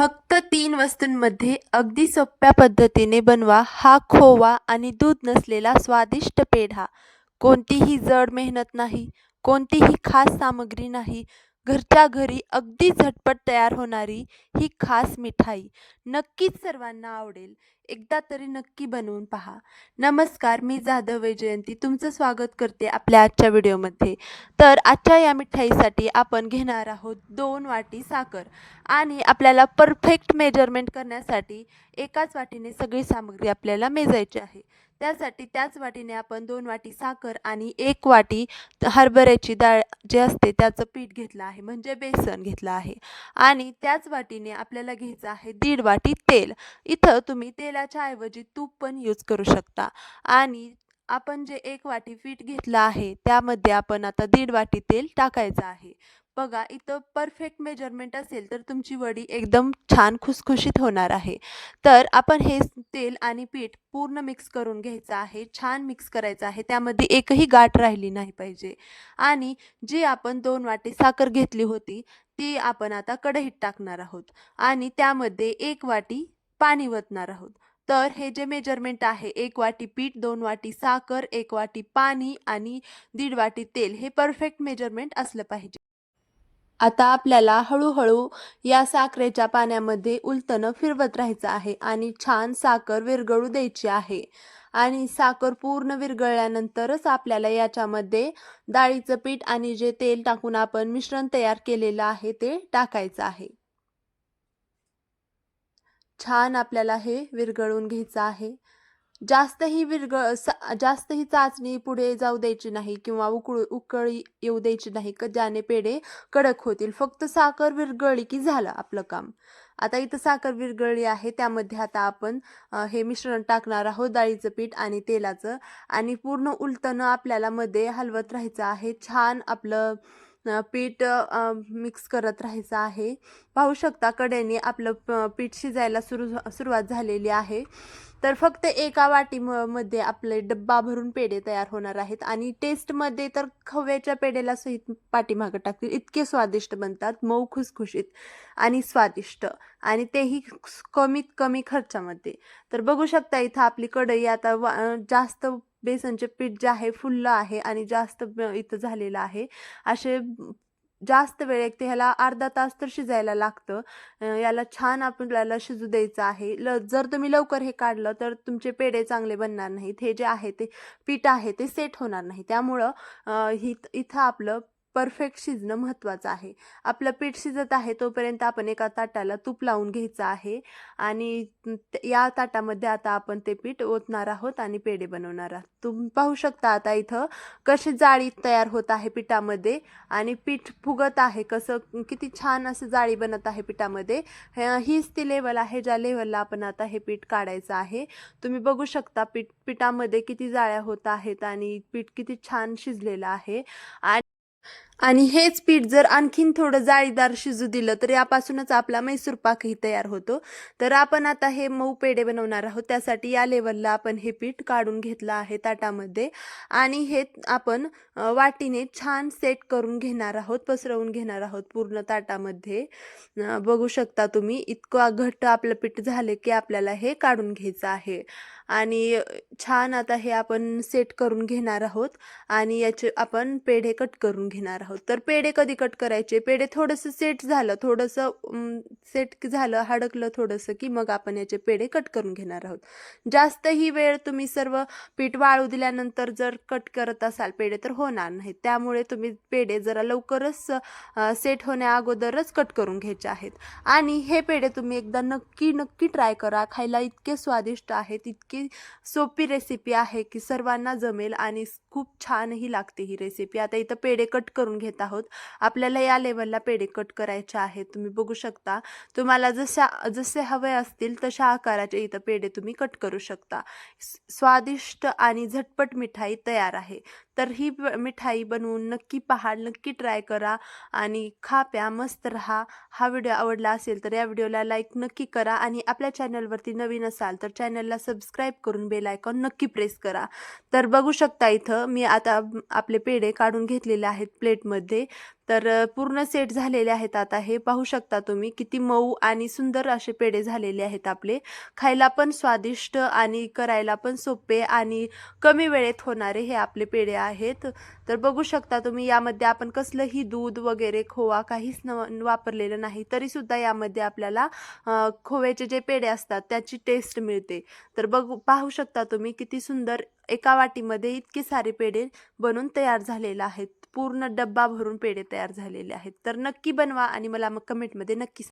फक्त तीन वस्तूंमध्ये अगदी सोप्या पद्धतीने बनवा. हा खोवा आणि दूध नसलेला स्वादिष्ट पेढा. कोणतीही जड मेहनत नाही. कोणतीही खास सामग्री नाही. घरच्या घरी अगदी झटपट तयार होणारी ही खास मिठाई नक्कीच सर्वांना आवडेल. एकदा तरी नक्की बनवून पहा. नमस्कार मी जाधव वैजयंती तुमचं स्वागत करते आपल्या आजच्या व्हिडिओमध्ये. तर आजच्या या मिठाईसाठी आपण घेणार आहोत दोन वाटी साखर आणि आपल्याला परफेक्ट मेजरमेंट करण्यासाठी एकाच वाटीने सगळी सामग्री आपल्याला मेजायची आहे. त्यासाठी त्याच वाटीने आपण दोन वाटी साखर आणि एक वाटी हरभऱ्याची डाळ जे असते त्याचं पीठ घेतलं आहे म्हणजे बेसन घेतलं आहे. आणि त्याच वाटीने आपल्याला घ्यायचं आहे दीड वाटी तेल. इथं तुम्ही तेलाच्या ऐवजी तूप पण यूज करू शकता. आणि आपण जे एक वाटी पीठ घेतलं आहे त्यामध्ये आपण आता दीड वाटी तेल टाकायचं आहे. बघा इथं परफेक्ट मेजरमेंट असेल तर तुमची वडी एकदम छान खुसखुशीत होणार आहे. तर आपण हे तेल आणि पीठ पूर्ण मिक्स करून घ्यायचं आहे छान मिक्स करायचं आहे. त्यामध्ये एकही गाठ राहिली नाही पाहिजे. आणि जी आपण दोन वाटी साखर घेतली होती ती आपण आता कढईत टाकणार आहोत. आणि त्यामध्ये एक वाटी पाणी वतणार आहोत. तर हे जे मेजरमेंट आहे एक वाटी पीठ दोन वाटी साखर एक वाटी पाणी आणि दीड वाटी तेल हे परफेक्ट मेजरमेंट असलं पाहिजे. आता आपल्याला हळूहळू या साखरेच्या पाण्यामध्ये उलटणं फिरवत राहायचं आहे आणि छान साखर विरघळू द्यायची आहे. आणि साखर पूर्ण विरघळल्यानंतरच आपल्याला याच्यामध्ये डाळीचं पीठ आणि जे तेल टाकून आपण मिश्रण तयार केलेलं आहे ते टाकायचं आहे. छान आपल्याला हे विरघळून घ्यायचं आहे. जास्तही विरग सा जास्तही चाचणी पुढे जाऊ द्यायची नाही किंवा उकळू उकळी येऊ द्यायची नाही क ज्याने पेढे कडक होतील. फक्त साखर विरगळली की झालं आपलं काम. आता इथं साखर विरगळली आहे. त्यामध्ये आता आपण हे मिश्रण टाकणार आहोत डाळीचं पीठ आणि तेलाचं. आणि पूर्ण उलटणं आपल्याला मध्ये हलवत राहायचं आहे. छान आपलं पीठ मिक्स करत राहायचं आहे. पाहू शकता कडेने आपलं प- पीठ शिजायला सुरू सुरुवात झालेली आहे. तर फक्त एका वाटी म- मध्ये आपले डब्बा भरून पेढे तयार होणार आहेत आणि टेस्टमध्ये तर खव्याच्या पेढेला सहित पाठीमागं टाकतील. इतके स्वादिष्ट बनतात. मऊ खुसखुशीत आणि स्वादिष्ट. आणि तेही कमीत कमी खर्चामध्ये. तर बघू शकता इथं आपली कढई आता वा जास्त बेसनचे पीठ जे आहे फुललं आहे आणि जास्त इथं झालेलं आहे. असे जास्त वेळ एक ते ह्याला अर्धा तास तर शिजायला लागतं. याला छान आपल्याला शिजू द्यायचं आहे. ल जर तुम्ही लवकर हे काढलं तर तुमचे पेढे चांगले बनणार नाहीत. हे जे आहे ते पीठ आहे ते सेट होणार नाही. त्यामुळं अं, ही इथं आपलं परफेक्ट शिजणं महत्त्वाचं आहे. आपलं पीठ शिजत आहे तोपर्यंत आपण एका ताटाला तूप लावून घ्यायचं आहे. आणि या ताटामध्ये आता आपण ते पीठ ओतणार आहोत आणि पेढे बनवणार आहोत. तुम्ही पाहू शकता आता इथं कशी जाळी तयार होत आहे पिठामध्ये आणि पीठ फुगत आहे कसं किती छान असं जाळी बनत आहे पिठामध्ये. हे- हीच ती लेवल आहे ज्या लेवलला आपण आता हे पीठ काढायचं आहे. तुम्ही बघू शकता पीठ पिठामध्ये किती जाळ्या होत आहेत आणि पीठ किती छान शिजलेलं आहे. आणि आणि हेच पीठ जर आणखीन थोडं जाळीदार शिजू दिलं तर यापासूनच आपला मैसूर पाकही तयार होतो. तर आपण आता हे मऊ पेढे बनवणार आहोत. त्यासाठी या लेवलला आपण हे पीठ काढून घेतलं आहे ताटामध्ये. आणि हे आपण वाटीने छान सेट करून घेणार आहोत पसरवून घेणार आहोत पूर्ण ताटामध्ये. बघू शकता तुम्ही इतकं घट्ट आपलं पीठ झाले की आपल्याला हे काढून घ्यायचं आहे. आणि छान आता हे आपण सेट करून घेणार आहोत. आणि याचे आपण पेढे कट करून घेणार आहोत. तर पेढे कधी कट करायचे? पेढे थोडंसं सेट झालं थोडंसं सेट झालं हडकलं थोडंसं की मग आपण याचे पेढे कट करून घेणार आहोत. जास्तही वेळ तुम्ही सर्व पीठ वाळू दिल्यानंतर जर कट करत असाल पेढे तर होणार नाही त्यामुळे तुम्ही पेढे जरा लवकरच सेट होण्या अगोदरच कट करून घ्यायचे आहेत. आणि हे पेढे तुम्ही एकदा नक्की नक्की ट्राय करा. खायला इतके स्वादिष्ट आहेत इतकी सोपी रेसिपी आहे की सर्वांना जमेल आणि खूप छानही लागते ही रेसिपी आता इथं पेढे कट करून घेत आहोत. आपल्याला या लेवलला पेढे कट करायचे आहेत. तुम्ही बघू शकता. तुम्हाला जशा जसे हवे असतील तशा आकाराचे इथं पेढे तुम्ही कट करू शकता. स्वादिष्ट आणि झटपट मिठाई तयार आहे. तर ही मिठाई बनवून नक्की पहा नक्की ट्राय करा आणि खा प्या मस्त राहा. हा व्हिडिओ आवडला असेल तर या व्हिडिओला लाईक नक्की करा आणि आपल्या चॅनलवरती नवीन असाल तर चॅनलला सबस्क्राईब करून बेल आयकॉन नक्की प्रेस करा. तर बघू शकता इथं मी आता आपले पेढे काढून घेतलेले आहेत प्लेट मध्ये तर पूर्ण सेट झालेले आहेत आता. हे पाहू शकता तुम्ही किती मऊ आणि सुंदर असे पेढे झालेले आहेत आपले. खायला पण स्वादिष्ट आणि करायला पण सोपे आणि कमी वेळेत होणारे हे आपले पेढे आहेत. तर बघू शकता तुम्ही यामध्ये आपण कसलंही दूध वगैरे खोवा काहीच न वापरलेलं नाही. तरीसुद्धा यामध्ये आपल्याला खोव्याचे जे पेढे असतात त्याची टेस्ट मिळते. तर बघू पाहू शकता तुम्ही किती सुंदर एका वाटीमध्ये इतके सारे पेढे बनून तयार झालेले आहेत. पूर्ण डब्बा भरून पेढे तयार झालेले आहेत. तर नक्की बनवा आणि मला मग कमेंटमध्ये नक्की